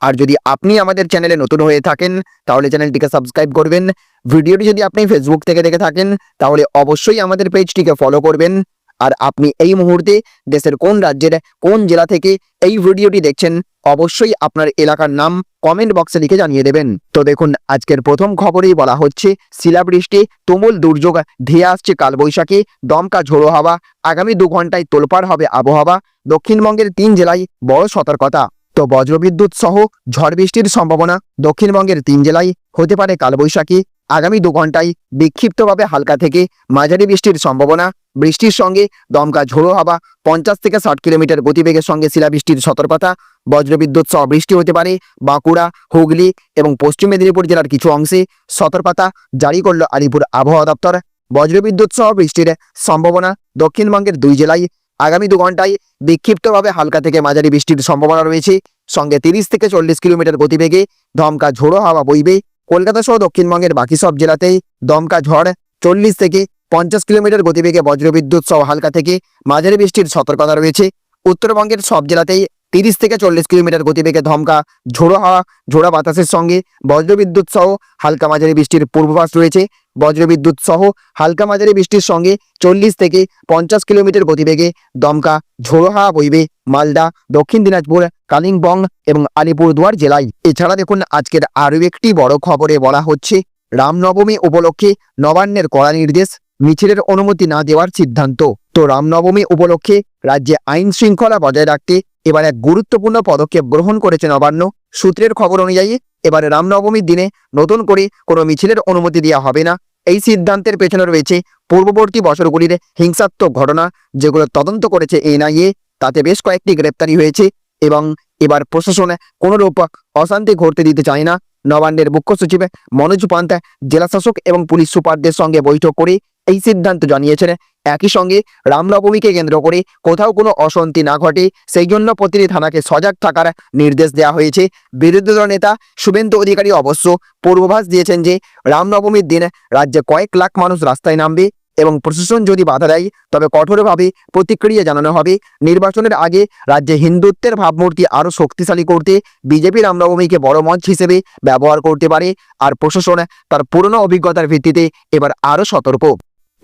আর যদি আপনি আমাদের চ্যানেলে নতুন হয়ে থাকেন, তাহলে চ্যানেলটিকে সাবস্ক্রাইব করবেন। ভিডিওটি যদি আপনি ফেসবুক থেকে দেখে থাকেন, তাহলে অবশ্যই আমাদের পেজটিকে ফলো করবেন। আর আপনি এই মুহূর্তে দেশের কোন রাজ্যের কোন জেলা থেকে এই ভিডিওটি দেখছেন, অবশ্যই আপনার এলাকার নাম কমেন্ট বক্সে লিখে জানিয়ে দেবেন। তো দেখুন, আজকের প্রথম খবরেই বলা হচ্ছে, শিলাবৃষ্টি, তুমুল দুর্যোগ, ধেয়ে আসছে কালবৈশাখী, দমকা ঝোড়ো হাওয়া, আগামী দু ঘন্টায় তোলপাড় হবে আবহাওয়া। দক্ষিণবঙ্গের তিন জেলায় বড় সতর্কতা। তো বজ্রবিদ্যুৎ সহ ঝড় বৃষ্টির সম্ভাবনা দক্ষিণবঙ্গের তিন জেলায় হতে পারে কালবৈশাখী। আগামী দু ঘন্টায় বিক্ষিপ্তভাবে হালকা থেকে মাঝারি বৃষ্টির সম্ভাবনা। বৃষ্টির সঙ্গে দমকা ঝোড়ো হাওয়া পঞ্চাশ থেকে ষাট কিলোমিটার গতিবেগের সঙ্গে শিলাবৃষ্টির সতর্কতা। বজ্রবিদ্যুৎ সহ বৃষ্টি হতে পারে বাঁকুড়া, হুগলি এবং পশ্চিম মেদিনীপুর জেলার কিছু অংশে। সতর্কতা জারি করল আলিপুর আবহাওয়া দপ্তর। বজ্রবিদ্যুৎ সহ বৃষ্টির সম্ভাবনা দক্ষিণবঙ্গের দুই জেলায় আগামী দু ঘন্টায় বিক্ষিপ্তভাবে হালকা থেকে মাঝারি বৃষ্টির সম্ভাবনা রয়েছে। সঙ্গে তিরিশ থেকে চল্লিশ কিলোমিটার গতিবেগে দমকা ঝোড়ো হাওয়া বইবে। কলকাতা সহ দক্ষিণবঙ্গের বাকি সব জেলাতেই দমকা ঝড়। চল্লিশ থেকে পঞ্চাশ কিলোমিটার গতিবেগে বজ্রবিদ্যুৎ সহ হালকা থেকে মাঝারি বৃষ্টির সতর্কতা রয়েছে। উত্তরবঙ্গের সব জেলাতেই তিরিশ থেকে চল্লিশ কিলোমিটার গতিবেগে ধমকা, ঝোড়ো হাওয়া, ঝোড়া বাতাসের সঙ্গে, বজ্রবিদ্যুৎ সহ হালকা মাঝারি বৃষ্টির পূর্বাভাস রয়েছে। বজ্রবিদ্যুৎ সহ হালকা মাঝারি বৃষ্টির সঙ্গে চল্লিশ থেকে পঞ্চাশ কিলোমিটার গতিবেগে দমকা, ঝোড়ো হাওয়া বইবে মালদা, দক্ষিণ দিনাজপুর, কালিম্পং এবং আলিপুরদুয়ার জেলায়। এছাড়া দেখুন, আজকের আরও একটি বড় খবরে বলা হচ্ছে, রামনবমী উপলক্ষে নবান্নের কড়া নির্দেশ, মিছিলের অনুমতি না দেওয়ার সিদ্ধান্ত। তো রামনবমী উপলক্ষে রাজ্যে আইন শৃঙ্খলা বজায় রাখতে এবার এক গুরুত্বপূর্ণ পদক্ষেপ গ্রহণ করেছে নবান্ন সূত্রের খবর অনুযায়ী, এবার রামনবমীর দিনে নতুন করে কোনো মিছিলের অনুমতি দেওয়া হবে না। এই সিদ্ধান্তের পেছনে রয়েছে পূর্ববর্তী বছরগুলির হিংসাত্মক ঘটনা, যেগুলো তদন্ত করেছে এনআইএ। তাতে বেশ কয়েকটি গ্রেপ্তারি হয়েছে এবং এবার প্রশাসনে কোনোরূপ অশান্তি ঘটতে দিতে চায় না। নবান্নের মুখ্য সচিব মনোজ পান্ত জেলাশাসক এবং পুলিশ সুপারদের সঙ্গে বৈঠক করে এই সিদ্ধান্ত জানিয়েছেন। একই সঙ্গে রামনবমীকে কেন্দ্র করে কোথাও কোনো অশান্তি না ঘটে। সেই জন্য প্রতিটি থানাকে সজাগ থাকার নির্দেশ দেওয়া হয়েছে। বিরোধী দল নেতা শুভেন্দু অধিকারী অবশ্য পূর্বাভাস দিয়েছেন যে, রামনবমীর দিন রাজ্যে কয়েক লাখ মানুষ রাস্তায় নামবে এবং প্রশাসন যদি বাধা দেয়, তবে কঠোরভাবে প্রতিক্রিয়া জানানো হবে। নির্বাচনের আগে রাজ্যে হিন্দুত্বের ভাবমূর্তি আরও শক্তিশালী করতে বিজেপি রামনবমীকে বড় মঞ্চ হিসেবে ব্যবহার করতে পারে। আর প্রশাসন তার পুরনো অভিজ্ঞতার ভিত্তিতে এবার আরও সতর্ক।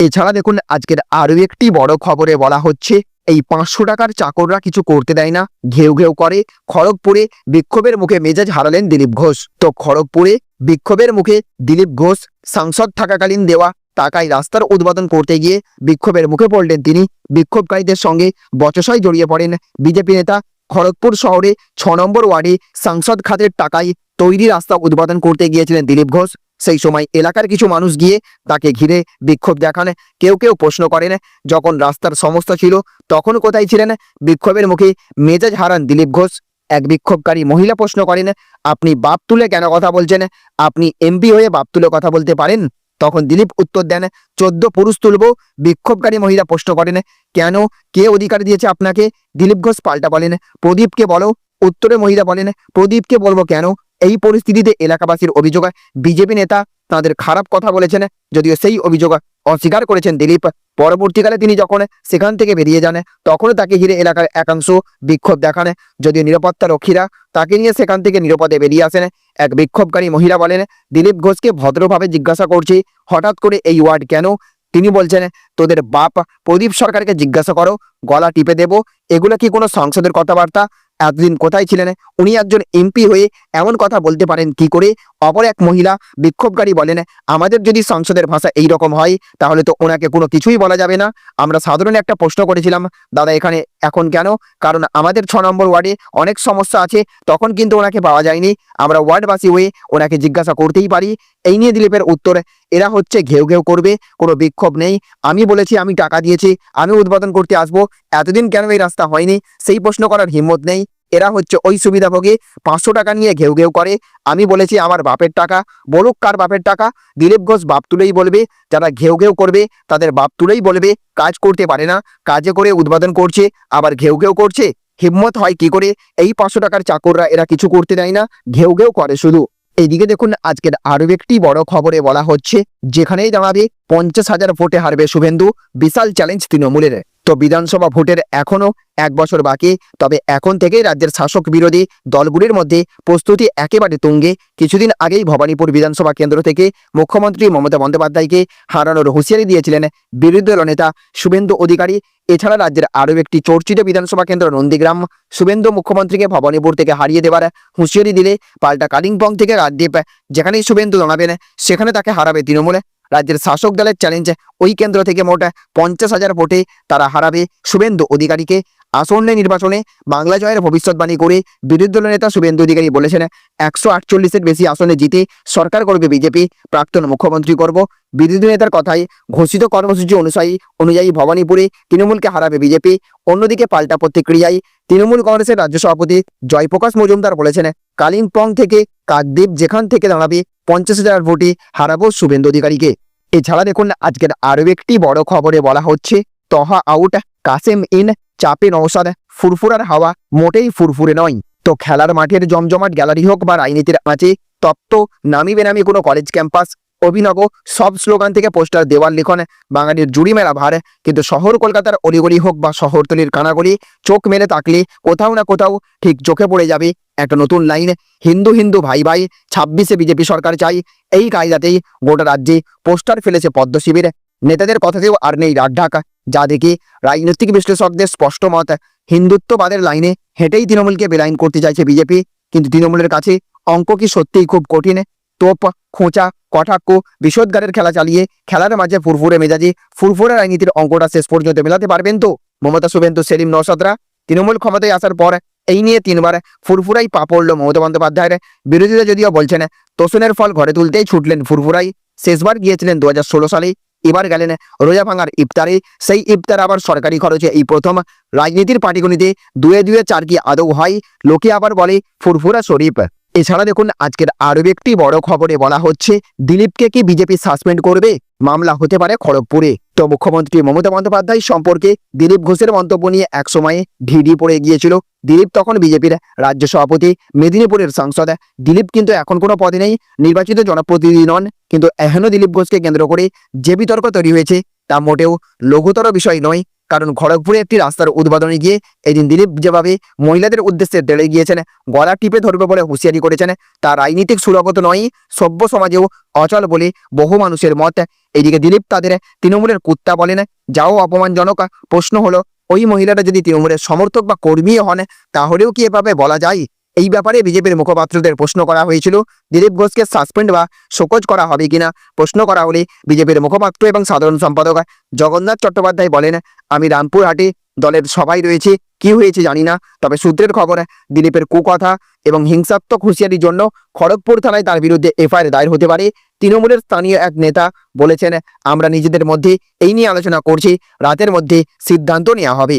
এছাড়া দেখুন, আজকের আরও একটি বড় খবরে বলা হচ্ছে, এই পাঁচশো টাকার চাকররা কিছু করতে দেয় না। ঘেউ ঘেউ করে। খড়গপুরে বিক্ষোভের মুখে মেজাজ হারালেন দিলীপ ঘোষ। তো খড়গপুরে বিক্ষোভের মুখে দিলীপ ঘোষ সাংসদ থাকাকালীন দেওয়া টাকায় রাস্তার উদ্বোধন করতে গিয়ে বিক্ষোভের মুখে পড়লেন তিনি। বিক্ষোভকারীদের সঙ্গে বচসায় জড়িয়ে পড়েন বিজেপি নেতা। খড়গপুর শহরে ছ নম্বর ওয়ার্ডে সাংসদ খাতের টাকায় তৈরি রাস্তা উদ্বোধন করতে গিয়েছিলেন দিলীপ ঘোষ। সেই সময় এলাকার কিছু মানুষ গিয়ে তাকে ঘিরে বিক্ষোভ দেখান। কেউ কেউ প্রশ্ন করেন, যখন রাস্তার সমস্যা ছিল, তখন কোথায় ছিলেন? বিক্ষোভের মুখে মেজাজ হারান দিলীপ ঘোষ। এক বিক্ষোভকারী মহিলা প্রশ্ন করেন, আপনি বাপ তুলে কেন কথা বলছেন? আপনি এমপি হয়ে বাপ তুলে কথা বলতে পারেন? তখন দিলীপ উত্তর দেন, চোদ্দ পুরুষ তুলব। বিক্ষোভকারী মহিলা প্রশ্ন করেন, কেন? কে অধিকার দিয়েছে আপনাকে? দিলীপ ঘোষ পাল্টা বলেন, প্রদীপকে বলো। উত্তরে মহিলা বলেন, প্রদীপকে বলব কেন? এই পরিস্থিতিতে এলাকাবাসীর অভিযোগ বিজেপি নেতা তাদের খারাপ কথা বলেছেন, যদিও সেই অভিযোগ অস্বীকার করেছেন দিলীপ। পরবর্তীকালে তিনি যখন সেখান থেকে বেরিয়ে যান, তখনও তাকে ঘিরে এলাকার একাংশ বিক্ষোভ দেখান। যদিও নিরাপত্তা রক্ষীরা তাকে নিয়ে সেখান থেকে নিরাপদে বেরিয়ে আসেন, এক বিক্ষোভকারী মহিলা বলেন, দিলীপ ঘোষকে ভদ্রভাবে জিজ্ঞাসা করছি, হঠাৎ করে এই ওয়ার্ড কেন? তিনি বলছেন, তোদের বাপ প্রদীপ সরকারকে জিজ্ঞাসা করো, গলা টিপে দেব, এগুলো কি কোনো সংসদের কথাবার্তা? এতদিন কোথায় ছিলেন? উনি একজন এমপি হয়ে এমন কথা বলতে পারেন কি করে? অপর এক মহিলা বিক্ষোভকারী বলেন, আমাদের যদি সংসদের ভাষা এই রকম হয়, তাহলে তো ওনাকে কোনো কিছুই বলা যাবে না। আমরা সাধারণ একটা প্রশ্ন করেছিলাম, দাদা, এখানে এখন কেন? কারণ আমাদের ছ নম্বর ওয়ার্ডে অনেক সমস্যা আছে, তখন কিন্তু ওনাকে পাওয়া যায়নি। আমরা ওয়ার্ডবাসী হয়ে ওনাকে জিজ্ঞাসা করতেই পারি। এই নিয়ে দিলীপের উত্তর, এরা হচ্ছে ঘেউ ঘেউ করবে, কোনো বিক্ষোভ নেই। আমি বলেছি, আমি টাকা দিয়েছি, আমি উদ্বোধন করতে আসব। এতদিন কেন এই রাস্তা হয়নি? সেই প্রশ্ন করার হিম্মত নেই। এরা হচ্ছে ওই সুবিধাভোগী। পাঁচশো টাকা নিয়ে ঘেউ ঘেউ করে। আমি বলেছি, আমার বাপের টাকা। বলুক কার বাপের টাকা, দিলীপ ঘোষ বাপ তুলেই বলবে। যারা ঘেউ ঘেউ করবে, তাদের বাপ তুলেই বলবে। কাজ করতে পারে না, কাজে করে উদ্বোধন করছে, আবার ঘেউ ঘেউ করছে। হিম্মত হয় কি করে? এই পাঁচশো টাকার চাকররা এরা কিছু করতে দেয় না, ঘেউ ঘেউ করে শুধু। এদিকে দেখুন, আজকের আরও একটি বড় খবরে বলা হচ্ছে, যেখানেই দাঁড়াবে, পঞ্চাশ হাজার ভোটে হারবে শুভেন্দু, বিশাল চ্যালেঞ্জ তৃণমূলের। তো বিধানসভা ভোটের এখনও এক বছর বাকি। তবে এখন থেকেই রাজ্যের শাসক বিরোধী দলগুলির মধ্যে প্রস্তুতি একেবারে তুঙ্গে। কিছুদিন আগেই ভবানীপুর বিধানসভা কেন্দ্র থেকে মুখ্যমন্ত্রী মমতা বন্দ্যোপাধ্যায়কে হারানোর হুঁশিয়ারি দিয়েছিলেন বিরোধী দল নেতা শুভেন্দু অধিকারী। এছাড়া রাজ্যের আরও একটি চর্চিত বিধানসভা কেন্দ্র নন্দীগ্রাম। শুভেন্দু মুখ্যমন্ত্রীকে ভবানীপুর থেকে হারিয়ে দেওয়ার হুঁশিয়ারি দিলে পাল্টা কালিম্পং থেকে রাজদীপ যেখানেই শুভেন্দু দাঁড়াবেন সেখানে তাকে হারাবে তৃণমূল। রাজ্যের শাসক দলের চ্যালেঞ্জ ওই কেন্দ্র থেকে মোট পঞ্চাশ হাজার ভোটে তারা হারাবে। শুভেন্দু অধিকারীকে আসন্ন নির্বাচনে বাংলা জয়ের ভবিষ্যৎবাণী করে বিরোধী দলের নেতা শুভেন্দু অধিকারী বলেছেন, একশো আটচল্লিশের বেশি আসনে জিতে সরকার করবে বিজেপি, প্রাক্তন মুখ্যমন্ত্রী করব বিরোধী নেতার কথায় ঘোষিত কর্মসূচি অনুযায়ী অনুযায়ী ভবানীপুরে তৃণমূলকে হারাবে বিজেপি, অন্যদিকে পাল্টা প্রতিক্রিয়ায় তৃণমূল কংগ্রেসের রাজ্য সভাপতি জয়প্রকাশ মজুমদার বলেছেন, কালিম্পং থেকে কাকদ্বীপ যেখান থেকে দাঁড়াবে পঞ্চাশ হাজার ভোটে হারাবো শুভেন্দু অধিকারীকে। এছাড়া দেখুন, আজকের আরও একটি বড় খবরে বলা হচ্ছে, তহা আউট, কাসেম ইন চাপে নৌসাদ ফুরফুরার হাওয়া মোটেই ফুরফুরে নয়। তো খেলার মাঠের জমজমাট গ্যালারি হোক বা রাজনীতির আঁচে তপ্ত, নামি বেনামি কোনো কলেজ ক্যাম্পাস অভিনব, সব স্লোগান থেকে পোস্টার দেওয়াল লিখন, বাঙালির জুড়ি মেলা ভার। কিন্তু শহর কলকাতার অলিগলি হোক বা শহরতলির কানাগলি, চোখ মেলে তাকলে কোথাও না কোথাও ঠিক চোখে পড়ে যাবে একটা নতুন লাইন হিন্দু হিন্দু ভাই ভাই, ছাব্বিশে বিজেপি সরকার চাই। এই কায়দাতেই গোটা রাজ্যে পোস্টার ফেলেছে পদ্ম শিবির নেতাদের কথাতেও আর নেই রাগঢাকা যা দেখে রাজনৈতিক বিশ্লেষকদের স্পষ্ট মত, হিন্দুত্ববাদের লাইনে হেঁটেই তৃণমূলকে বেলাইন করতে চাইছে বিজেপি। কিন্তু তৃণমূলের কাছে অঙ্ক কি সত্যিই খুব কঠিন? তোপ, খোঁচা, কটাক্ষ, বিষোদ্গারের খেলা চালিয়ে খেলার মাঝে ফুরফুরে মেজাজি ফুরফুরে রাজনীতির অঙ্কটা শেষ পর্যন্ত মেলাতে পারবেন তো? মমতা শুভেন্দু, সেলিম নৌসাদরা তৃণমূল ক্ষমতায় আসার পর এই নিয়ে তিনবার ফুরফুরাই পা পড়ল মমতা বন্দ্যোপাধ্যায়ের। বিরোধীরা যদিও বলছেন, তোষণের ফল ঘরে তুলতেই ছুটলেন ফুরফুরাই। শেষবার গিয়েছিলেন দু হাজার ষোলো সালে। এবার গেলেন রোজা ভাঙার ইফতারে। সেই ইফতার আবার সরকারি খরচে। এই প্রথম রাজনীতির পাটিগণিতে দুয়ে দুয়ে চারকি আদৌ হয়? লোকে আবার বলে, ফুরফুরা শরীফ। এছাড়া দেখুন, আজকের আরও একটি বড় খবরে বলা হচ্ছে, দিলীপকে কি বিজেপি সাসপেন্ড করবে? মামলা হতে পারে খড়গপুরে। তো মুখ্যমন্ত্রী মমতা বন্দ্যোপাধ্যায় সম্পর্কে দিলীপ ঘোষের মন্তব্য নিয়ে একসময়ে ঢিডি পড়ে গিয়েছিল। দিলীপ তখন বিজেপির রাজ্য সভাপতি, মেদিনীপুরের সাংসদ। দিলীপ কিন্তু এখন কোনো পদে নেই, নির্বাচিত জনপ্রতিনিধি নন, কিন্তু এখনও দিলীপ ঘোষকে কেন্দ্র করে যে বিতর্ক তৈরি হয়েছে তা মোটেও লঘুতর বিষয় নয়। কারণ খড়গপুরে একটি রাস্তার উদ্বোধনে গিয়ে এদিন দিলীপ যেভাবে মহিলাদের উদ্দেশ্যে তেড়ে গিয়েছেন, গলা টিপে ধরবে বলে হুঁশিয়ারি করেছেন, তা রাজনীতিক সুরগত নয়, সভ্য সমাজেও অচল বলে বহু মানুষের মত। এদিকে দিলীপ তাদের তৃণমূলের কুত্তা বলেন, যাও, অপমানজনক, প্রশ্ন হলো, ওই মহিলারা যদি তৃণমূলের সমর্থক বা কর্মী হন, তাহলেও কি এভাবে বলা যায়? এই ব্যাপারে বিজেপির মুখপাত্রদের প্রশ্ন করা হয়েছিল, দিলীপ ঘোষকে সাসপেন্ড বা শোকজ করা হবে কিনা? প্রশ্ন করা হলে বিজেপির মুখপাত্র এবং সাধারণ সম্পাদক জগন্নাথ চট্টোপাধ্যায় বলেন, আমি রামপুরহাটে দলের সবাই রয়েছে, কি হয়েছে জানি না, তবে সূত্রের খবর, দিলীপের কুকথা এবং হিংসাত্মক হুঁশিয়ারির জন্য খড়গপুর থানায় তার বিরুদ্ধে এফআইআর দায়ের হতে পারে। তৃণমূলের স্থানীয় এক নেতা বলেছেন, আমরা নিজেদের মধ্যে এই নিয়ে আলোচনা করছি, রাতের মধ্যে সিদ্ধান্ত নেওয়া হবে।